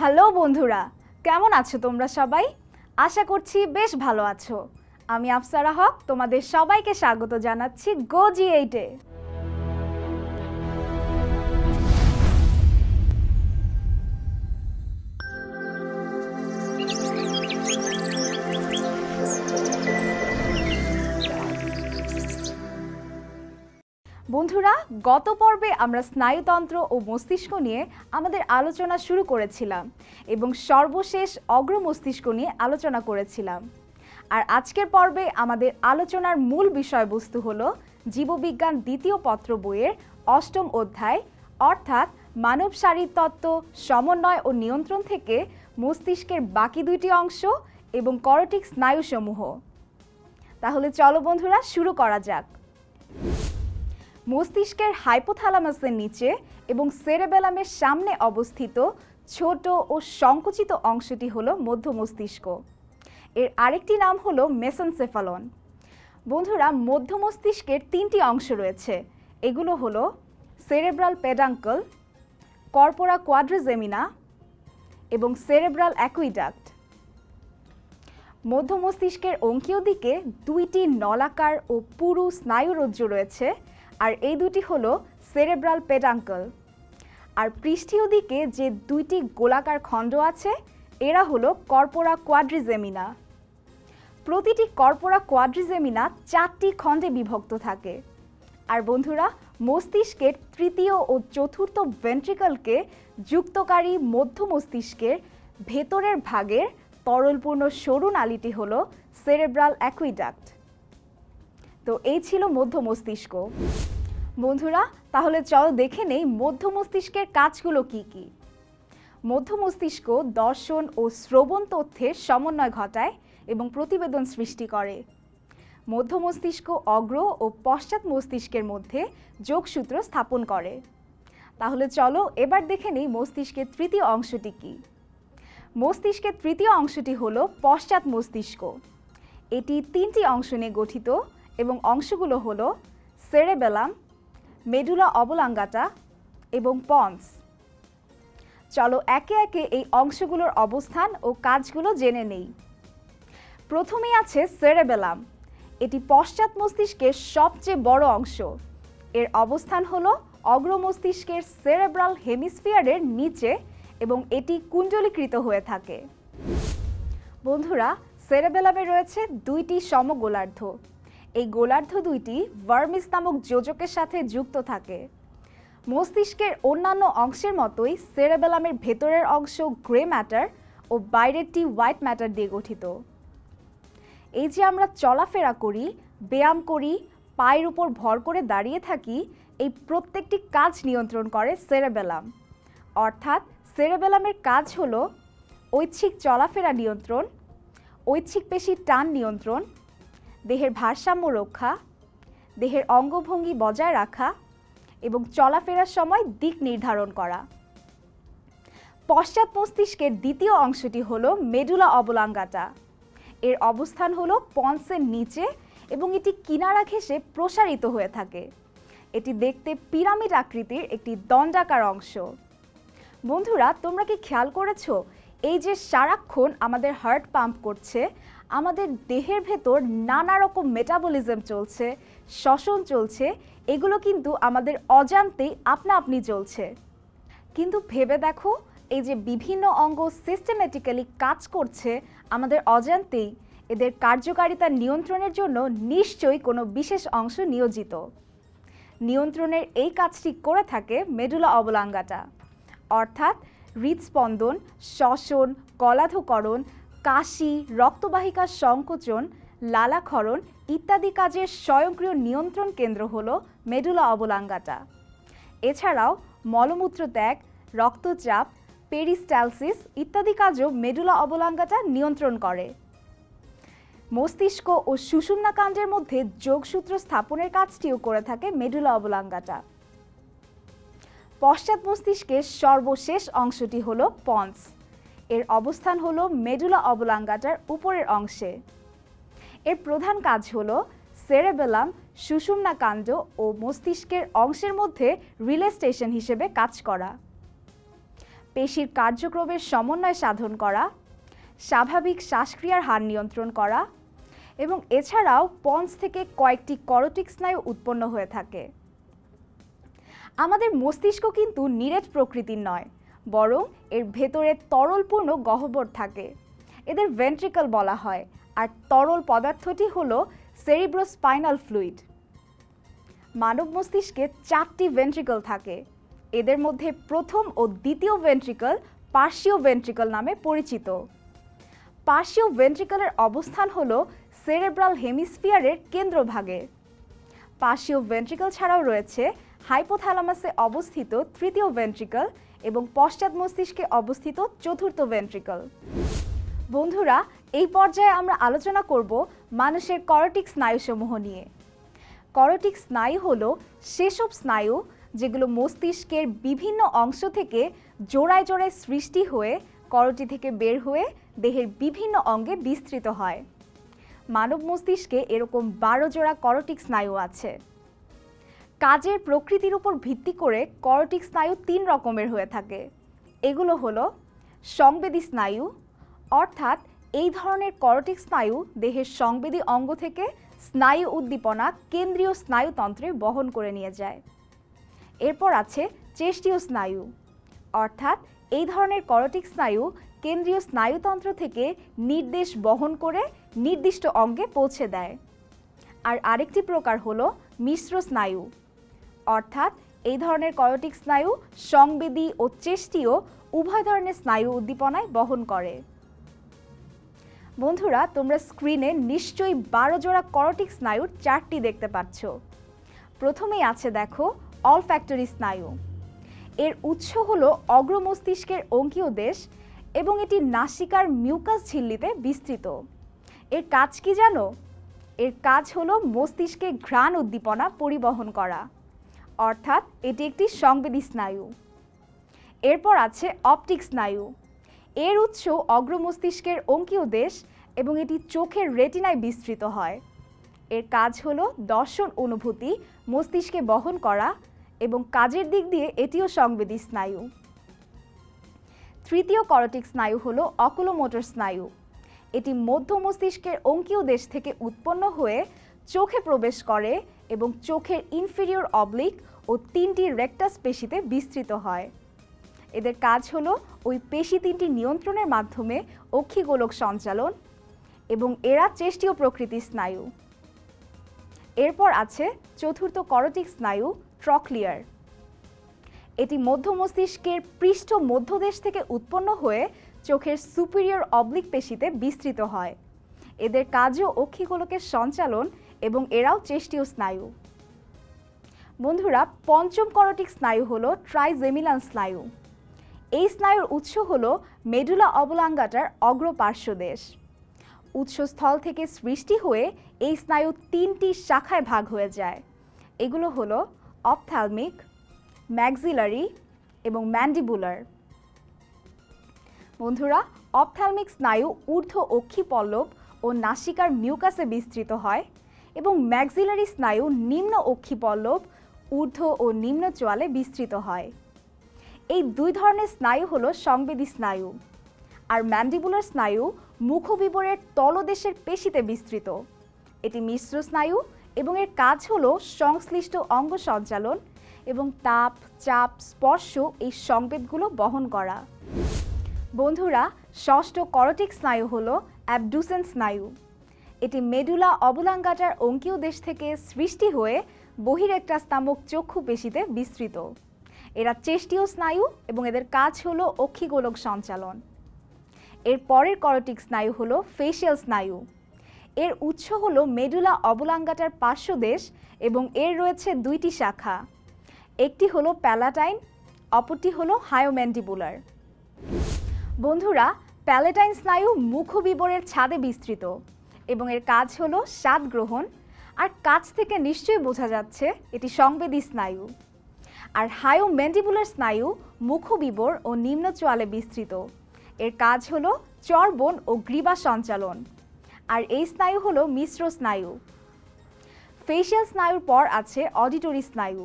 Hello বন্ধুরা, কেমন আছো তোমরা সবাই? আশা করছি বেশ ভালো আছো। আমি আফসারা হক, তোমাদের সবাইকে স্বাগত জানাচ্ছি গোজি এইটে বন্ধুরা, গত পর্বে আমরা স্নায়ুতন্ত্র ও মস্তিষ্ক নিয়ে আমাদের আলোচনা শুরু করেছিলাম এবং সর্বশেষ অগ্র মস্তিষ্ক নিয়ে আলোচনা করেছিলাম। আর আজকের পর্বে আমাদের আলোচনার মূল বিষয়বস্তু হল জীববিজ্ঞান দ্বিতীয় পত্র বইয়ের অষ্টম অধ্যায়, অর্থাৎ মানব শারীরতত্ত্ব সমন্বয় ও নিয়ন্ত্রণ থেকে মস্তিষ্কের বাকি দুইটি অংশ এবং করটিক স্নায়ুসমূহ। তাহলে চলো বন্ধুরা, শুরু করা যাক। মস্তিষ্কের হাইপোথ্যালামাসের নিচে এবং সেরেবেলামের সামনে অবস্থিত ছোট ও সংকুচিত অংশটি হলো মধ্য মস্তিষ্ক এর আরেকটি নাম হলো মেসনসেফালন। বন্ধুরা মধ্য মস্তিষ্কের তিনটি অংশ রয়েছে। এগুলো হলো সেরেব্রাল পেডাঙ্কল, কর্পোরা কোয়াড্রিজেমিনা এবং সেরেব্রাল অ্যাকুইডাক্ট। মধ্য মস্তিষ্কের অঙ্কীয় দিকে দুইটি নলাকার ও পুরু স্নায়ুরজ্জ রয়েছে আর এই দুটি হলো সেরেব্রাল পেডাঙ্কল আর পৃষ্ঠীয় দিকে যে দুইটি গোলাকার খণ্ড আছে, এরা হলো কর্পোরা কোয়াড্রিজেমিনা প্রতিটি কর্পোরা কোয়াড্রিজেমিনা চারটি খণ্ডে বিভক্ত থাকে। আর বন্ধুরা, মস্তিষ্কের তৃতীয় ও চতুর্থ ভেন্ট্রিকলকে যুক্তকারী মধ্য মস্তিষ্কের ভেতরের ভাগের তরলপূর্ণ সরু নালীটি হল সেরেব্রাল অ্যাকুইডাক্ট তো এই ছিল মধ্য মস্তিষ্ক। বন্ধুরা, তাহলে চলো দেখে নেই মধ্য মস্তিষ্কের কাজগুলো কি কি। মধ্য মস্তিষ্ক দর্শন ও শ্রবণ তথ্যের সমন্বয় ঘটায় এবং প্রতিবেদন সৃষ্টি করে। মধ্য মস্তিষ্ক অগ্র ও পশ্চাৎ মস্তিষ্কের মধ্যে যোগসূত্র স্থাপন করে। তাহলে চলো এবার দেখে নিই মস্তিষ্কের তৃতীয় অংশটি কি। মস্তিষ্কের তৃতীয় অংশটি হলো পশ্চাৎ মস্তিষ্ক। এটি তিনটি অংশ নিয়ে গঠিত। এবং অংশগুলো হলো সেরেবেলাম মেডুলা অবলাঙ্গাটা এবং পন্স চলো একে একে এই অংশগুলোর অবস্থান ও কাজগুলো জেনে নেই। প্রথমেই আছে সেরেবেলাম এটি পশ্চাৎ মস্তিষ্কের সবচেয়ে বড় অংশ। এর অবস্থান হলো অগ্র মস্তিষ্কের সেরেব্রাল হেমিস্ফিয়ারের নিচে এবং এটি কুণ্ডলীকৃত হয়ে থাকে। বন্ধুরা সেরেবেলামে রয়েছে দুইটি সমগোলার্ধ। এই গোলার্ধ দুইটি ভার্মিস নামক যোজকের সাথে যুক্ত থাকে। মস্তিষ্কের অন্যান্য অংশের মতোই সেরেবেলামের ভেতরের অংশ গ্রে ম্যাটার ও বাইরেরটি হোয়াইট ম্যাটার দিয়ে গঠিত। এই যে আমরা চলাফেরা করি, ব্যায়াম করি, পায়ের উপর ভর করে দাঁড়িয়ে থাকি, এই প্রত্যেকটি কাজ নিয়ন্ত্রণ করে সেরেবেলাম। অর্থাৎ সেরেবেলামের কাজ হলো ঐচ্ছিক চলাফেরা নিয়ন্ত্রণ, ঐচ্ছিক পেশি টান নিয়ন্ত্রণ দেহের ভারসাম্য রক্ষা, দেহের অঙ্গভঙ্গি বজায় রাখা এবং চলাফেরার সময় দিক নির্ধারণ করা। পশ্চাৎ মস্তিষ্কের দ্বিতীয় অংশটি হলো মেডুলা অবলাঙ্গাটা। এর অবস্থান হলো পন্সের নিচে এবং এটি কিনারা ঘেঁষে প্রসারিত হয়ে থাকে। এটি দেখতে পিরামিড আকৃতির একটি দণ্ডাকার অংশ। বন্ধুরা, তোমরা কি খেয়াল করেছ? এই যে সারাক্ষণ আমাদের হার্ট পাম্প করছে আমাদের দেহের ভেতর নানা রকম মেটাবলিজম চলছে, শ্বসন চলছে, এগুলো কিন্তু আমাদের অজান্তেই আপনা আপনি চলছে কিন্তু ভেবে দেখো, এই যে বিভিন্ন অঙ্গ সিস্টেমেটিক্যালি কাজ করছে আমাদের অজান্তেই, এদের কার্যকারিতা নিয়ন্ত্রণের জন্য নিশ্চয়ই কোনো বিশেষ অংশ নিয়োজিত। নিয়ন্ত্রণের এই কাজটি করে থাকে মেডুলা অবলাঙ্গাটা। অর্থাৎ হৃদস্পন্দন শ্বসন, কলাধকরণ কাশি রক্তবাহিকার সংকোচন, লালাক্ষরণ ইত্যাদি কাজের স্বয়ংক্রিয় নিয়ন্ত্রণ কেন্দ্র হল মেডুলা অবলাঙ্গাটা। এছাড়াও মলমূত্র ত্যাগ, রক্তচাপ পেরিস্ট্যালসিস ইত্যাদি কাজও মেডুলা অবলাঙ্গাটা নিয়ন্ত্রণ করে। মস্তিষ্ক ও সুষুম্না কাণ্ডের মধ্যে যোগসূত্র স্থাপনের কাজটিও করে থাকে মেডুলা অবলাঙ্গাটা। পশ্চাৎ মস্তিষ্কের সর্বশেষ অংশটি হল পন্স। এর অবস্থান হল মেডুলা অবলাঙ্গাটার উপরের অংশে। এর প্রধান কাজ হল সেরেবেলাম, সুষুম্না কাণ্ড ও মস্তিষ্কের অংশের মধ্যে রিলে স্টেশন হিসেবে কাজ করা। পেশির কার্যক্রমের সমন্বয় সাধন করা, স্বাভাবিক শ্বাসক্রিয়ার হার নিয়ন্ত্রণ করা এবং এছাড়াও পন্স থেকে কয়েকটি করটিক স্নায়ু উৎপন্ন হয়ে থাকে। আমাদের মস্তিষ্ক কিন্তু নিরেট প্রকৃতির নয় বরং এর ভেতরে তরলপূর্ণ গহ্বর থাকে। এদের ভেন্ট্রিকল বলা হয়, আর তরল পদার্থটি হল সেরিব্রোস্পাইনাল ফ্লুইড মানব মস্তিষ্কে চারটি ভেন্ট্রিকল থাকে। এদের মধ্যে প্রথম ও দ্বিতীয় ভেন্ট্রিকল পার্শ্বীয় ভেন্ট্রিকল নামে পরিচিত। পার্শ্বীয় ভেন্ট্রিকলের অবস্থান হল সেরেব্রাল হেমিস্ফিয়ারের কেন্দ্রভাগে। পার্শ্বীয় ভেন্ট্রিকল ছাড়াও রয়েছে হাইপোথ্যালামাসে অবস্থিত তৃতীয় ভেন্ট্রিকল এবং পশ্চাৎ মস্তিষ্কে অবস্থিত চতুর্থ ভেন্ট্রিকল বন্ধুরা, এই পর্যায়ে আমরা আলোচনা করব মানুষের করটিক স্নায়ুসমূহ নিয়ে। করটিক স্নায়ু হল সেসব স্নায়ু যেগুলো মস্তিষ্কের বিভিন্ন অংশ থেকে জোড়ায় জোড়ায় সৃষ্টি হয়ে, করটি থেকে বের হয়ে দেহের বিভিন্ন অঙ্গে বিস্তৃত হয়। মানব মস্তিষ্কে এরকম বারো জোড়া করটিক স্নায়ু আছে। কাজের প্রকৃতির উপর ভিত্তি করে করটিক স্নায়ু তিন রকমের হয়ে থাকে। এগুলো হলো সংবেদী স্নায়ু, অর্থাৎ এই ধরনের করটিক স্নায়ু দেহের সংবেদী অঙ্গ থেকে স্নায়ু উদ্দীপনা কেন্দ্রীয় স্নায়ুতন্ত্রে বহন করে নিয়ে যায়। এরপর আছে চেষ্টীয় স্নায়ু, অর্থাৎ এই ধরনের করটিক স্নায়ু কেন্দ্রীয় স্নায়ুতন্ত্র থেকে নির্দেশ বহন করে নির্দিষ্ট অঙ্গে পৌঁছে দেয়। আর আরেকটি প্রকার হলো মিশ্র স্নায়ু অর্থাৎ এই ধরনের করটিক স্নায়ু সংবেদী ও চেষ্টীয় উভয় ধরনের স্নায়ু উদ্দীপনায় বহন করে। বন্ধুরা, তোমরা স্ক্রিনে নিশ্চয়ই বারো জোড়া করটিক স্নায়ুর চারটি দেখতে পাচ্ছ। প্রথমেই আছে দেখো অল ফ্যাক্টরি স্নায়ু। এর উৎস হলো অগ্রমস্তিষ্কের অঙ্কীয় দেশ এবং এটি নাসিকার মিউকাস ঝিল্লিতে বিস্তৃত। এর কাজ কি জানো? এর কাজ হলো মস্তিষ্কে ঘ্রাণ উদ্দীপনা পরিবহন করা। অর্থাৎ এটি একটি সংবেদী স্নায়ু। এরপর আছে অপটিক স্নায়ু। এর উৎস অগ্রমস্তিষ্কের অঙ্কীয় দেশ এবং এটি চোখের রেটিনায় বিস্তৃত হয়। এর কাজ হল দর্শন অনুভূতি, মস্তিষ্কে বহন করা এবং কাজের দিক দিয়ে এটিও সংবেদী স্নায়ু। তৃতীয় করটিক স্নায়ু হলো অকুলোমোটর স্নায়ু। এটি মধ্য মস্তিষ্কের অঙ্কীয় দেশ থেকে উৎপন্ন হয়ে চোখে প্রবেশ করে এবং চোখের ইনফেরিয়র অবলিক ও তিনটি রেক্টাস পেশিতে বিস্তৃত হয়। এদের কাজ হলো ওই পেশি তিনটি নিয়ন্ত্রণের মাধ্যমে অক্ষিগোলক সঞ্চালন এবং এরা চেষ্টীয় প্রকৃতির স্নায়ু। এরপর আছে চতুর্থ করটিক স্নায়ু, ট্রকলিয়ার। এটি মধ্য মস্তিষ্কের পৃষ্ঠ মধ্যদেশ থেকে উৎপন্ন হয়ে চোখের সুপিরিয়র অবলিক পেশিতে বিস্তৃত হয়। এদের কাজও অক্ষিগোলকের সঞ্চালন এবং এরাও চেষ্টীয় স্নায়ু। বন্ধুরা, পঞ্চম করটিক স্নায়ু হলো ট্রাইজেমিলান স্নায়ু। এই স্নায়ুর উৎস হলো মেডুলা অবলাঙ্গাটার অগ্রপার্শ্বদেশ উৎসস্থল থেকে সৃষ্টি হয়ে এই স্নায়ু তিনটি শাখায় ভাগ হয়ে যায়। এগুলো হলো অপথ্যালমিক ম্যাক্সিলারি এবং ম্যান্ডিবুলার। বন্ধুরা অপথ্যালমিক স্নায়ু ঊর্ধ্ব অক্ষিপল্লব ও নাসিকার মিউকাসে বিস্তৃত হয়। এবং ম্যাক্সিলারি স্নায়ু নিম্ন অক্ষি পল্লব ঊর্ধ্ব ও নিম্ন চোয়ালে বিস্তৃত হয়। এই দুই ধরনের স্নায়ু হলো সংবেদী স্নায়ু আর ম্যান্ডিবুলার স্নায়ু মুখবিবরের তলদেশের পেশিতে বিস্তৃত। এটি মিশ্র স্নায়ু এবং এর কাজ হলো সংশ্লিষ্ট অঙ্গ সঞ্চালন এবং তাপ, চাপ, স্পর্শ এই সংবেদগুলো বহন করা। বন্ধুরা, ষষ্ঠ করটিক স্নায়ু হলো অ্যাবডুসেন স্নায়ু। এটি মেডুলা অবলাঙ্গাটার অঙ্কীয় দেশ থেকে সৃষ্টি হয়ে বহিরেক্টাস নামক চক্ষু পেশিতে বিস্তৃত। এরা চেষ্টীয় স্নায়ু এবং এদের কাজ হলো অক্ষিগোলক সঞ্চালন। এর পরের করটিক স্নায়ু হলো ফেশিয়াল স্নায়ু। এর উৎস হলো মেডুলা অবলাঙ্গাটার পার্শ্বদেশ এবং এর রয়েছে দুইটি শাখা। একটি হলো প্যালাটাইন, অপরটি হলো হায়োম্যান্ডিবুলার। বন্ধুরা, প্যালেটাইন স্নায়ু মুখবিবরের ছাদে বিস্তৃত। এবং এর কাজ হলো স্বাদ গ্রহণ। আর কাছ থেকে নিশ্চয়ই বোঝা যাচ্ছে, এটি সংবেদী স্নায়ু। আর হায়োম্যান্ডিবুলার স্নায়ু মুখবিবর ও নিম্ন চোয়ালে বিস্তৃত। এর কাজ হলো চর্বণ ও গ্রীবা সঞ্চালন। আর এই স্নায়ু হলো মিশ্র স্নায়ু। ফেশিয়াল স্নায়ুর পর আছে অডিটরি স্নায়ু।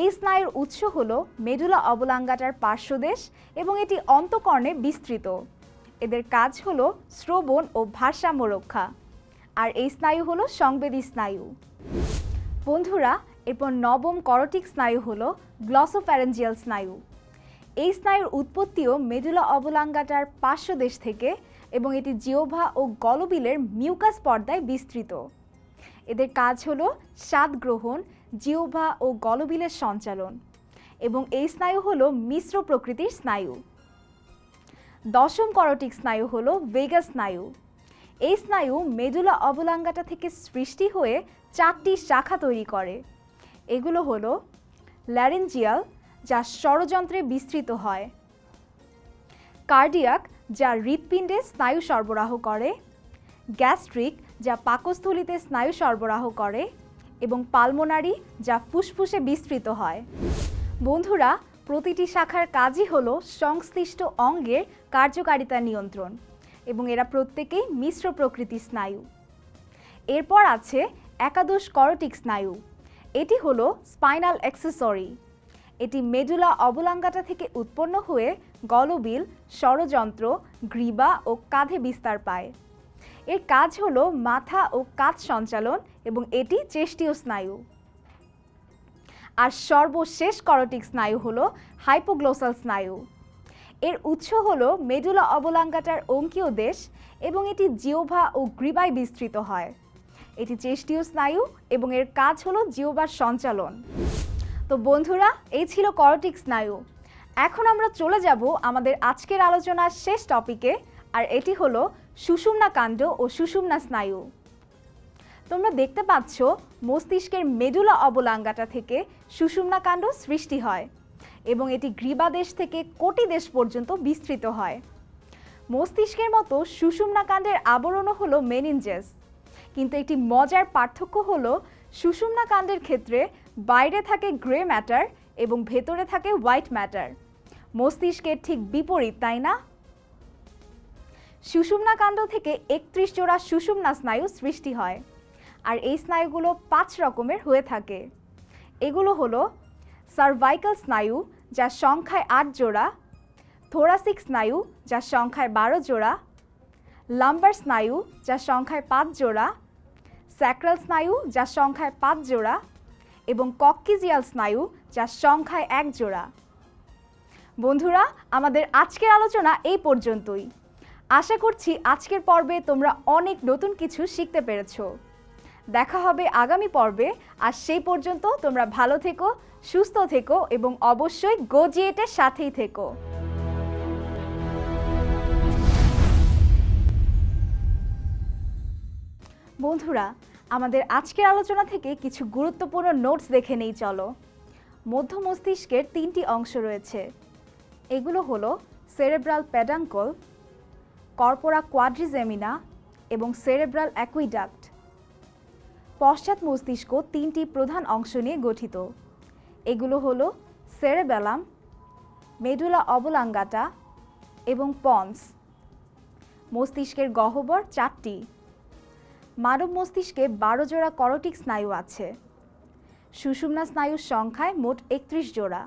এই স্নায়ুর উৎস হল মেডুলা অবলাঙ্গাটার পার্শ্বদেশ এবং এটি অন্তকর্ণে বিস্তৃত। এদের কাজ হলো শ্রবণ ও ভারসাম্য রক্ষা। আর এই স্নায়ু হলো সংবেদী স্নায়ু। বন্ধুরা, এরপর নবম করটিক স্নায়ু হলো গ্লসোফ্যারেঞ্জিয়াল স্নায়ু। এই স্নায়ুর উৎপত্তিও মেডুলা অবলাঙ্গাটার পার্শ্বদেশ থেকে এবং এটি জিওভা ও গলবিলের মিউকাস পর্দায় বিস্তৃত। এদের কাজ হলো স্বাদ গ্রহণ, জিওভা ও গলবিলের সঞ্চালন। এবং এই স্নায়ু হলো মিশ্র প্রকৃতির স্নায়ু। দশম করোটিক স্নায়ু হলো ভেগা স্নায়ু। এই স্নায়ু মেডুলা অবলাঙ্গাটা থেকে সৃষ্টি হয়ে চারটি শাখা তৈরি করে। এগুলো হলো ল্যারেঞ্জিয়াল যা ষড়যন্ত্রে বিস্তৃত হয়। কার্ডিয়াক যা হৃৎপিণ্ডে স্নায়ু সরবরাহ করে। গ্যাস্ট্রিক যা পাকস্থলিতে স্নায়ু সরবরাহ করে। এবং পালমোনারি যা ফুসফুসে বিস্তৃত হয়। বন্ধুরা প্রতিটি শাখার কাজই হলো সংশ্লিষ্ট অঙ্গের কার্যকারিতা নিয়ন্ত্রণ এবং এরা প্রত্যেকেই মিশ্র প্রকৃতির স্নায়ু। এরপর আছে একাদশ করটিক স্নায়ু। এটি হলো স্পাইনাল অ্যাক্সেসরি। এটি মেডুলা অবলাঙ্গাটা থেকে উৎপন্ন হয়ে গলবিল, ষড়যন্ত্র, গ্রীবা ও কাঁধে বিস্তার পায়। এর কাজ হলো মাথা ও কাঁধ সঞ্চালন এবং এটি চেষ্টীয় স্নায়ু। আর সর্বশেষ করোটিক স্নায়ু হলো হাইপোগ্লোসাল স্নায়ু। এর উৎস হলো মেডুলা অবলাঙ্গাটার অঙ্কীয় দেশ এবং এটি জিওভা ও গ্রীবায় বিস্তৃত হয়। এটি চেষ্টীয় স্নায়ু এবং এর কাজ হলো জিওবার সঞ্চালন। তো বন্ধুরা, এই ছিল করটিক স্নায়ু। এখন আমরা চলে যাব আমাদের আজকের আলোচনার শেষ টপিকে আর এটি হলো সুষুম্না কাণ্ড ও সুষুম্না স্নায়ু। তোমরা দেখতে পাচ্ছ, মস্তিষ্কের মেডুলা অবলাঙ্গাটা থেকে সুষুম্না কাণ্ড সৃষ্টি হয় এবং এটি গ্রীবাদেশ থেকে কোটি দেশ পর্যন্ত বিস্তৃত হয়। মস্তিষ্কের মতো সুষুম্না কাণ্ডের আবরণও হলো মেনিনজেস, কিন্তু একটি মজার পার্থক্য হলো সুষুম্না কাণ্ডের ক্ষেত্রে বাইরে থাকে গ্রে ম্যাটার এবং ভেতরে থাকে হোয়াইট ম্যাটার। মস্তিষ্কের ঠিক বিপরীত, তাই না? সুষুম্না কাণ্ড থেকে একত্রিশ জোড়া সুষুম্না স্নায়ু সৃষ্টি হয়। আর এই স্নায়ুগুলো পাঁচ রকমের হয়ে থাকে। এগুলো হলো সার্ভাইকাল স্নায়ু, যা সংখ্যায় আট জোড়া থোরাসিক স্নায়ু, যা সংখ্যায় বারো জোড়া লাম্বার স্নায়ু, যা সংখ্যায় পাঁচ জোড়া স্যাক্রাল স্নায়ু, যা সংখ্যায় পাঁচ জোড়া, এবং কক্কিজিয়াল স্নায়ু, যা সংখ্যায় এক জোড়া। বন্ধুরা, আমাদের আজকের আলোচনা এই পর্যন্তই। আশা করছি আজকের পর্বে তোমরা অনেক নতুন কিছু শিখতে পেরেছ। দেখা হবে আগামী পর্বে। আর সেই পর্যন্ত তোমরা ভালো থেকো, সুস্থ থেকো এবং অবশ্যই গোজিয়েটের সাথেই থেকো। বন্ধুরা, আমাদের আজকের আলোচনা থেকে কিছু গুরুত্বপূর্ণ নোটস দেখে নেই, চলো। মধ্য মস্তিষ্কের তিনটি অংশ রয়েছে। এগুলো হলো সেরেব্রাল প্যাডাঙ্কল কর্পোরা কোয়াড্রিজেমিনা এবং সেরেব্রাল অ্যাকুইডাক্ট পশ্চাৎ মস্তিষ্ক তিনটি প্রধান অংশ নিয়ে গঠিত। এগুলো হলো সেরেবেলাম মেডুলা অবলাঙ্গাটা এবং পন্স। মস্তিষ্কের গহ্বর চারটি। মানব মস্তিষ্কে বারো জোড়া করটিক স্নায়ু আছে। সুষুম্না স্নায়ুর সংখ্যায় মোট একত্রিশ জোড়া।